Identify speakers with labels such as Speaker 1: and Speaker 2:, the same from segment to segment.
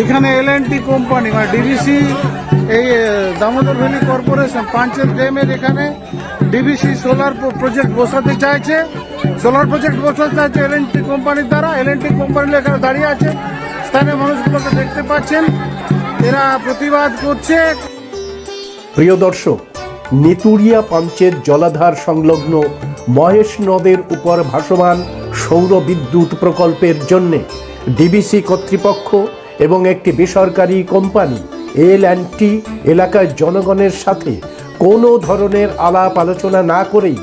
Speaker 1: এখানে এল টি কোম্পানি মানে ডিভিসি এই দামোদর ভ্যালি কর্পোরেশন পাঞ্চের ড্যামের এখানে ডিভিসি সোলার প্রজেক্ট বসাতে চাইছে। সোলার প্রজেক্ট বসাতে চাইছে এল টি কোম্পানির দ্বারা। এল টি কোম্পানি এখানে দাঁড়িয়ে আছে। স্থানীয় মানুষগুলোকে দেখতে পাচ্ছেন। এরা প্রতিবাদ করছে।
Speaker 2: প্রিয় দর্শক, নিতুরিয়া পাঞ্চের জলাধার সংলগ্ন মহেশ নদের উপর ভাসমান সৌর বিদ্যুৎ প্রকল্পের জন্যে ডিবিসি কর্তৃপক্ষ এবং একটি বেসরকারি কোম্পানি এল অ্যান্ড টি এলাকার জনগণের সাথে কোনো ধরনের আলাপ আলোচনা না করেই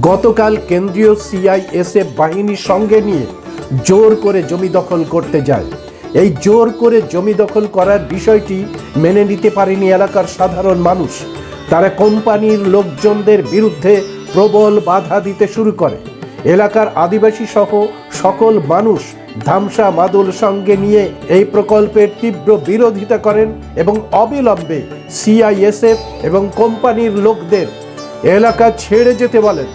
Speaker 2: গতকাল কেন্দ্রীয় সিআইএসএফ বাহিনীর সঙ্গে নিয়ে জোর করে জমি দখল করতে যায়। এই জোর করে জমি দখল করার বিষয়টি মেনে নিতে পারেনি এলাকার সাধারণ মানুষ। তারা কোম্পানির লোকজনদের বিরুদ্ধে প্রবল বাধা দিতে শুরু করে। এলাকার আদিবাসী সহ সকল মানুষ ধামসা মাদুল সঙ্গে নিয়ে এই প্রকল্পের তীব্র বিরোধিতা করেন এবং অবিলম্বে সিআইএসএফ এবং কোম্পানির লোকদের এলাকা ছেড়ে যেতে বলেন।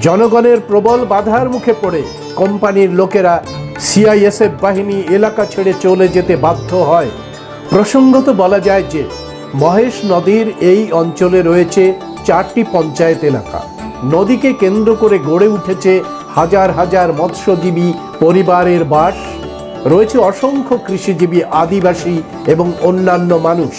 Speaker 2: জনগণের প্রবল বাধার মুখে পড়ে কোম্পানির লোকেরা সিআইএসএফ বাহিনী এলাকা ছেড়ে চলে যেতে বাধ্য হয়। প্রসঙ্গত বলা যায় যে, মহেশ নদীর এই অঞ্চলে রয়েছে চারটি পঞ্চায়েত এলাকা। নদীকে কেন্দ্র করে গড়ে উঠেছে হাজার হাজার মৎস্যজীবী পরিবারের বাস, রয়েছে অসংখ্য কৃষিজীবী আদিবাসী এবং অন্যান্য মানুষ।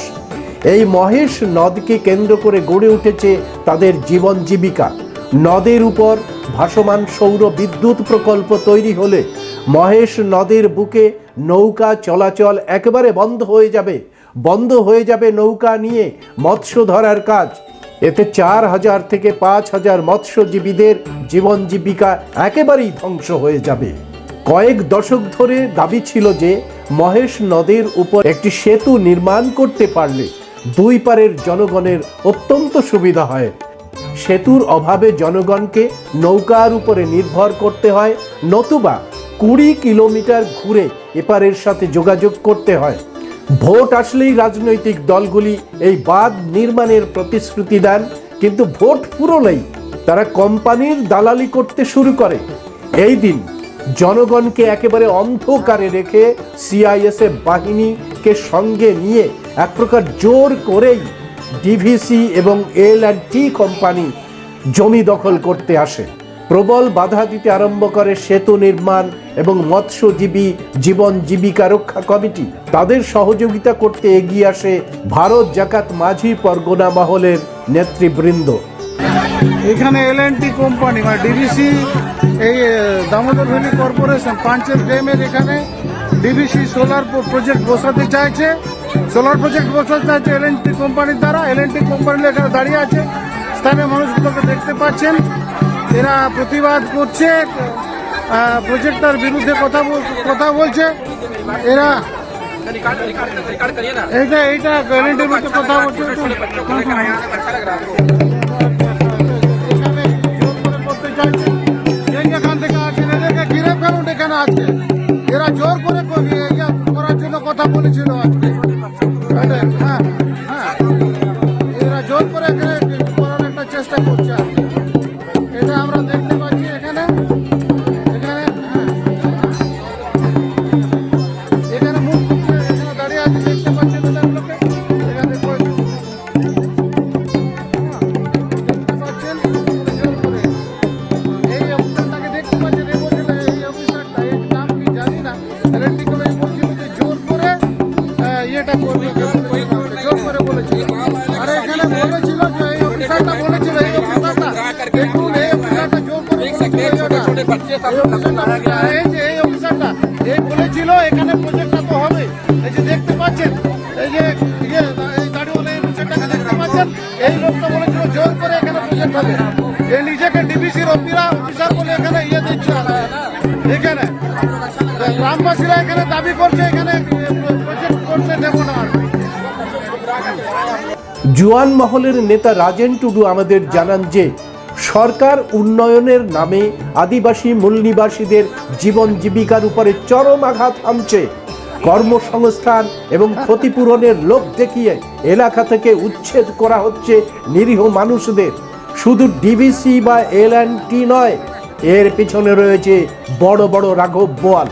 Speaker 2: এই মহেশ নদকে কেন্দ্র করে গড়ে উঠেছে তাদের জীবন জীবিকা। নদের উপর ভাসমান সৌর বিদ্যুৎ প্রকল্প তৈরি হলে মহেশ নদের বুকে নৌকা চলাচল একেবারে বন্ধ হয়ে যাবে। বন্ধ হয়ে যাবে নৌকা নিয়ে মৎস্য ধরার কাজ। এতে চার হাজার থেকে পাঁচ হাজার মৎস্যজীবীদের জীবন জীবিকা একেবারেই ধ্বংস হয়ে যাবে। কয়েক দশক ধরে দাবি ছিল যে মহেশ নদের উপর একটি সেতু নির্মাণ করতে পারলে দুই পারের জনগণের অত্যন্ত সুবিধা হয়। সেতুর অভাবে জনগণকে নৌকার উপরে নির্ভর করতে হয়, নতুবা কুড়ি কিলোমিটার ঘুরে এপারের সাথে যোগাযোগ করতে হয়। ভোট আসলেই রাজনৈতিক দলগুলি এই বাঁধ নির্মাণের প্রতিশ্রুতি দেন, কিন্তু ভোট ফুরলেই তারা কোম্পানির দালালি করতে শুরু করে। এই দিন জনগণকে একেবারে অন্ধকারে রেখে সিআইএসএফ বাহিনীকে সঙ্গে নিয়ে এক প্রকার জোর করেই ডিভিসি এবং এল অ্যান্ড টি কোম্পানি জমি দখল করতে আসে। প্রবল বাধা দিতে আরম্ভ করে সেতু নির্মাণ এবং মৎস্যজীবী জীবন জীবিকা রক্ষা কমিটি। তাদের সহযোগিতা করতে এগিয়ে আসে ভারত জাকাত মাঝি পরগনা মহলের নেতৃবৃন্দ।
Speaker 1: এখানে এল টি কোম্পানি মানে ডিবিসি এই দামোদর ভ্যালি কর্পোরেশন পাঞ্চের ড্যামের এখানে ডিভিসি সোলার প্রজেক্ট বসাতে চাইছে। সোলার প্রজেক্ট বসাতে চাইছে এল টি কোম্পানির দ্বারা। এল টি কোম্পানি এখানে দাঁড়িয়ে আছে। স্থানীয় মানুষগুলোকে দেখতে পাচ্ছেন। এরা প্রতিবাদ করছে প্রজেক্টটার বিরুদ্ধে কথা কথা বলছে এরা এটা এটা গ্যারেন্টির মধ্যে কথা বলছে এখান থেকে আছেন এদেরকে ঘিরে এখানে আছে এরা জোর করে করার জন্য কথা বলেছিল হ্যাঁ হ্যাঁ এরা জোর করে করার একটা চেষ্টা করছে এই যে এই অফিসারটা এই বলেছিল এখানে প্রজেক্টটা তো হবে। এই যে দেখতে পাচ্ছেন এই যে এই দাড়িওয়ালা এই অফিসারটাকে দেখতে পাচ্ছেন? এই লোকটা বলেছিল জোর করে এখানে প্রজেক্ট হবে। এই নিজেকে ডিবিসির অফিসার অফিসার বলে এখানে ইয়ে দিচ্ছে। এখানে। গ্রামবাসীরা এখানে দাবি করছে এখানে প্রজেক্ট করতে দেবো না
Speaker 2: জুয়ান মহলের নেতা রাজেন টুডু আমাদের জানান যে সরকার উন্নয়নের নামে আদিবাসী মূল নিবাসীদের জীবন জীবিকার উপরে চরম আঘাত হানছে। কর্মসংস্থান এবং ক্ষতিপূরণের লোভ দেখিয়ে এলাকা থেকে উচ্ছেদ করা হচ্ছে নিরীহ মানুষদের। শুধু ডিবিসি বা এল টি নয়, এর পিছনে রয়েছে বড় বড় রাঘব বোয়াল।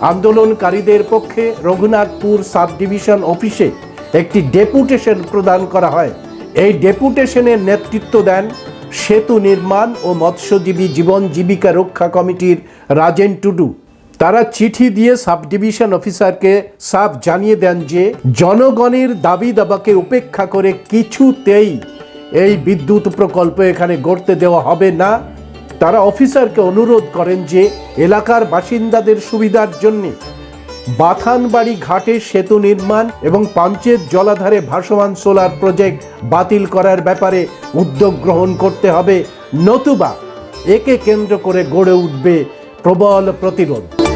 Speaker 2: আন্দোলনকারীদের পক্ষে রঘুনাথপুর সাব ডিভিশন অফিসে একটি ডেপুটেশন প্রদান করা হয়। এই ডেপুটেশনের নেতৃত্ব দেন সেতু নির্মাণ ও মৎস্যজীবী জীবন জীবিকা রক্ষা কমিটির রাজেন টুডু। তারা চিঠি দিয়ে সাব ডিভিশন অফিসারকে সাফ জানিয়ে দেন যে জনগণের দাবি দাবাকে উপেক্ষা করে কিছুতেই এই বিদ্যুৎ প্রকল্প এখানে গড়তে দেওয়া হবে না। তারা অফিসারকে অনুরোধ করেন যে এলাকার বাসিন্দাদের সুবিধার জন্য বাথানবাড়ি ঘাটে সেতু নির্মাণ এবং পাঞ্চেত জলাধারে ভাসমান সোলার প্রজেক্ট বাতিল করার ব্যাপারে উদ্যোগ গ্রহণ করতে হবে। নতুবা একে কেন্দ্র করে গড়ে উঠবে প্রবল প্রতিরোধ।